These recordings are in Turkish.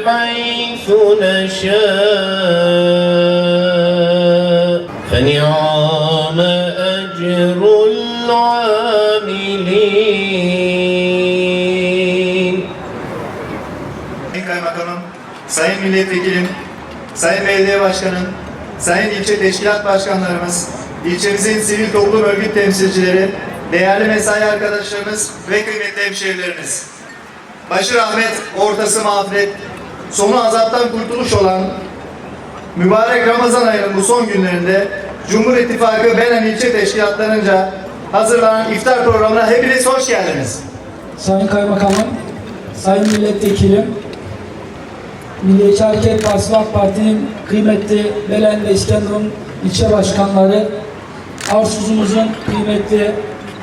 حيث نشاء فنعم أجر العاملين Sayın Kaymakamım, Sayın Milletvekilim, Sayın Belediye Başkanım, Sayın İlçe Teşkilat Başkanlarımız, ilçemizin sivil toplum örgüt temsilcileri, değerli mesai arkadaşlarımız ve kıymetli hemşehrilerimiz. Başı rahmet, ortası mağfiret, sonu azaptan kurtuluş olan mübarek Ramazan ayının bu son günlerinde Cumhur İttifakı Belen İlçe Teşkilatlarınca hazırlanan iftar programına hepiniz hoş geldiniz. Sayın Kaymakamım, Sayın Milletvekilim, Milliyetçi Hareket Partisi Parti'nin kıymetli Belen ve İskenderun ilçe başkanları, Arsuzumuzun kıymetli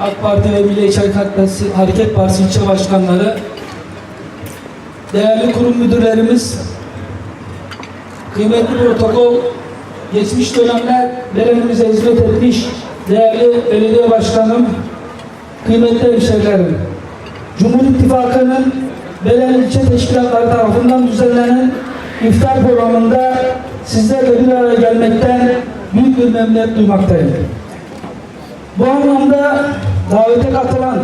AK Parti ve Milliyetçi Hareket Partisi, Hareket Partisi ilçe başkanları, değerli kurum müdürlerimiz, kıymetli protokol, geçmiş dönemler Belenimize hizmet etmiş değerli belediye başkanım, kıymetli hemşehrilerim, Cumhur İttifakı'nın Belen ilçe teşkilatları tarafından düzenlenen iftar programında sizlerle bir araya gelmekten büyük bir memnuniyet duymaktayım. Bu anlamda davete katılan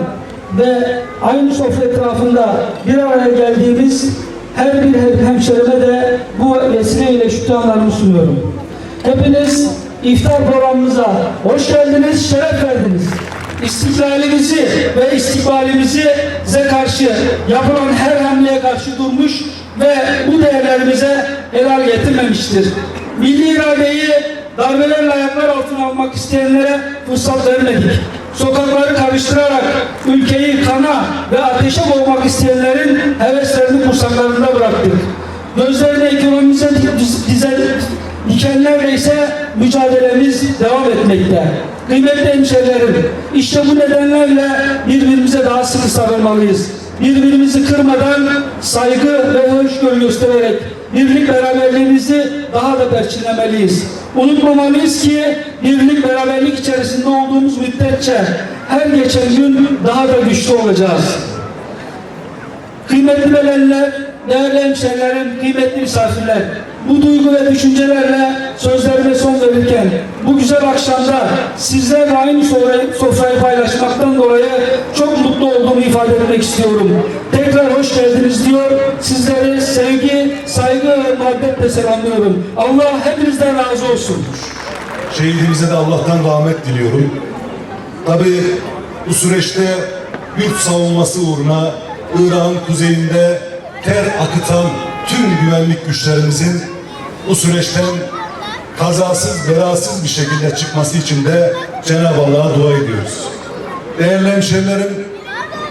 ve aynı sofra etrafında bir araya geldiğimiz her bir hemşerime de bu vesileyle şükranlarımı sunuyorum. Hepiniz iftar programımıza hoş geldiniz, şeref verdiniz. İstiklalimizi ve istikbalimizi size karşı yapılan her hamleye karşı durmuş ve bu değerlerimize helal getirmemiştir. Milli iradeyi darbelerle ayaklar altına almak isteyenlere fırsat vermedik. Sokakları karıştırarak ülkeyi kana ve ateşe boğmak isteyenlerin heveslerini kursaklarında bıraktık. Gözlerine ekonomimize dizen, dikenlerle ise mücadelemiz devam etmekte. Kıymetli hemşehrilerim, işte bu nedenlerle birbirimize daha sıkı sarılmalıyız. Birbirimizi kırmadan saygı ve hoşgörü göstererek birlik beraberliğimizi daha da perçinlemeliyiz. Unutmamalıyız ki birlik beraberlik içerisinde olduğumuz müddetçe her geçen gün daha da güçlü olacağız. Kıymetli belenler, değerli hemşehrilerim, kıymetli misafirler, bu duygu ve düşüncelerle sözlerime son verirken bu güzel akşamda sizlerle aynı sofrayı, paylaşmaktan dolayı çok mutlu olduğumu ifade etmek istiyorum. Tekrar hoş geldiniz diyor. Sizleri sevgi, saygı ve muhabbetle selamlıyorum. Allah hepinizden razı olsun. Şehidimize de Allah'tan rahmet diliyorum. Tabi bu süreçte yurt savunması uğruna İran kuzeyinde ter akıtan tüm güvenlik güçlerimizin bu süreçten kazasız belasız bir şekilde çıkması için de Cenab-ı Allah'a dua ediyoruz. Değerli hemşehrilerim,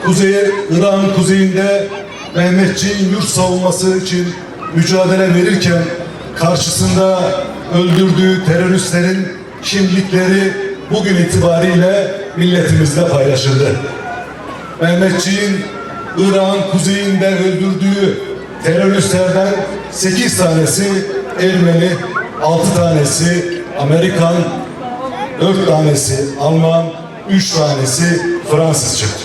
kuzeye, İran kuzeyinde Mehmetçiğin yurt savunması için mücadele verirken karşısında öldürdüğü teröristlerin kimlikleri bugün itibariyle milletimizle paylaşıldı. Mehmetçiğin İran kuzeyinde öldürdüğü teröristlerden 8 tanesi Ermeni, 6 tanesi Amerikan, 4 tanesi Alman, 3 tanesi Fransız çıktı.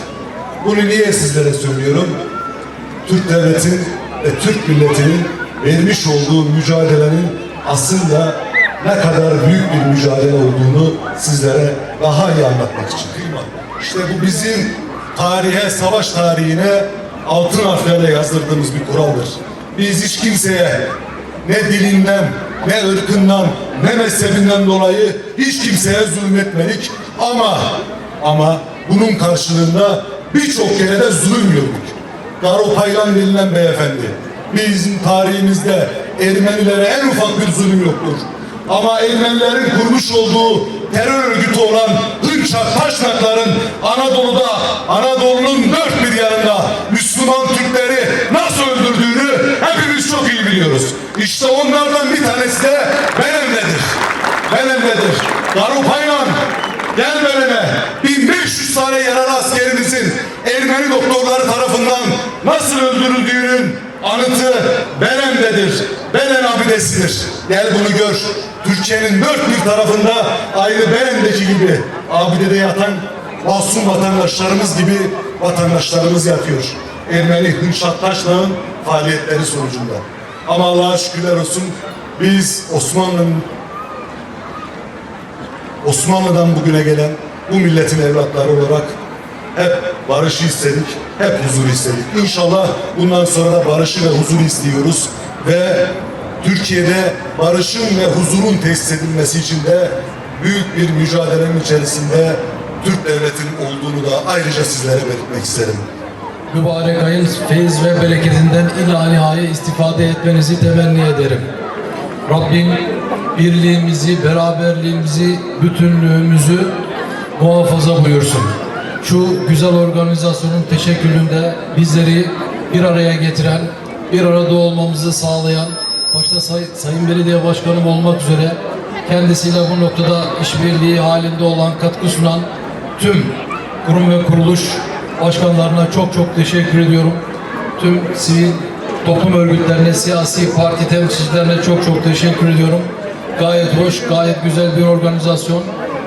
Bunu niye sizlere söylüyorum? Türk devletin ve Türk milletinin vermiş olduğu mücadelenin aslında ne kadar büyük bir mücadele olduğunu sizlere daha iyi anlatmak için. İşte bu bizim tarihe, savaş tarihine altın harflerle yazdırdığımız bir kuraldır. Biz hiç kimseye ne dilinden, ne ırkından, ne mezhebinden dolayı hiç kimseye zulmetmedik. Ama ama bunun karşılığında birçok kere de zulüm gördük. Garo Paylan denilen beyefendi. Bizim tarihimizde Ermenilere en ufak bir zulüm yoktur. Ama Ermenilerin kurmuş olduğu terör örgütü olan Hınçak Taşnakların Anadolu'da, Anadolu'nun dört bir yanında Müslüman Türkleri nasıl öldürdüğünü hepimiz çok iyi biliyoruz. İşte onlardan bir tanesi de Benem'dedir. Benem'dedir. Garo Paylan gel Benem'e 1500 tane yaralı askerimizin Ermeni doktorları tarafından nasıl öldürüldüğünün anıtı Belen'dedir. Belen abidesidir. Gel bunu gör. Türkiye'nin dört bir tarafında aynı Belen'deki gibi abidede yatan masum vatandaşlarımız gibi vatandaşlarımız yatıyor. Ermeni Hınşat Taşlağ'ın faaliyetleri sonucunda. Ama Allah'a şükürler olsun biz Osmanlı'nın Osmanlı'dan bugüne gelen bu milletin evlatları olarak hep barışı istedik, hep huzur istedik. İnşallah bundan sonra da barışı ve huzur istiyoruz ve Türkiye'de barışın ve huzurun tesis edilmesi için de büyük bir mücadelenin içerisinde Türk devletinin olduğunu da ayrıca sizlere belirtmek isterim. mübarek ayın feyiz ve bereketinden ila nihaya istifade etmenizi temenni ederim. Rabbim birliğimizi, beraberliğimizi, bütünlüğümüzü muhafaza buyursun. Şu güzel organizasyonun teşekkülünde bizleri bir araya getiren, bir arada olmamızı sağlayan, başta say- Sayın Belediye Başkanım olmak üzere kendisiyle bu noktada işbirliği halinde olan, katkı sunan tüm kurum ve kuruluş başkanlarına çok çok teşekkür ediyorum. Tüm sivil toplum örgütlerine, siyasi parti temsilcilerine çok çok teşekkür ediyorum. Gayet hoş, gayet güzel bir organizasyon.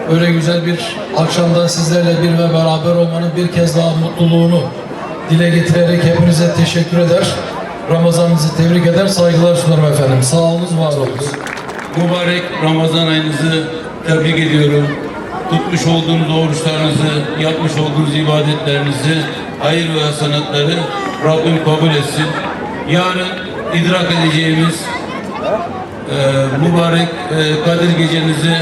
Öyle güzel bir akşamda sizlerle bir ve beraber olmanın bir kez daha mutluluğunu dile getirerek hepinize teşekkür eder. Ramazanınızı tebrik eder, saygılar sunarım efendim. Sağ olunuz, var olunuz. Mübarek Ramazan ayınızı tebrik ediyorum. Tutmuş olduğunuz oruçlarınızı, yapmış olduğunuz ibadetlerinizi, hayır ve hasanatları Rabbim kabul etsin. Yarın idrak edeceğimiz e, mübarek e, Kadir gecenizi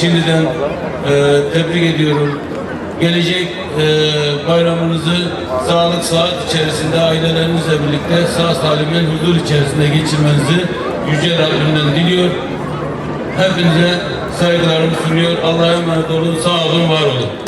şimdiden e, tebrik ediyorum. Gelecek e, bayramınızı sağlık saat içerisinde ailelerinizle birlikte sağ salimen huzur içerisinde geçirmenizi Yüce Rabbimden diliyor. Hepinize saygılarımı sunuyor. Allah'a emanet olun. Sağ olun, var olun.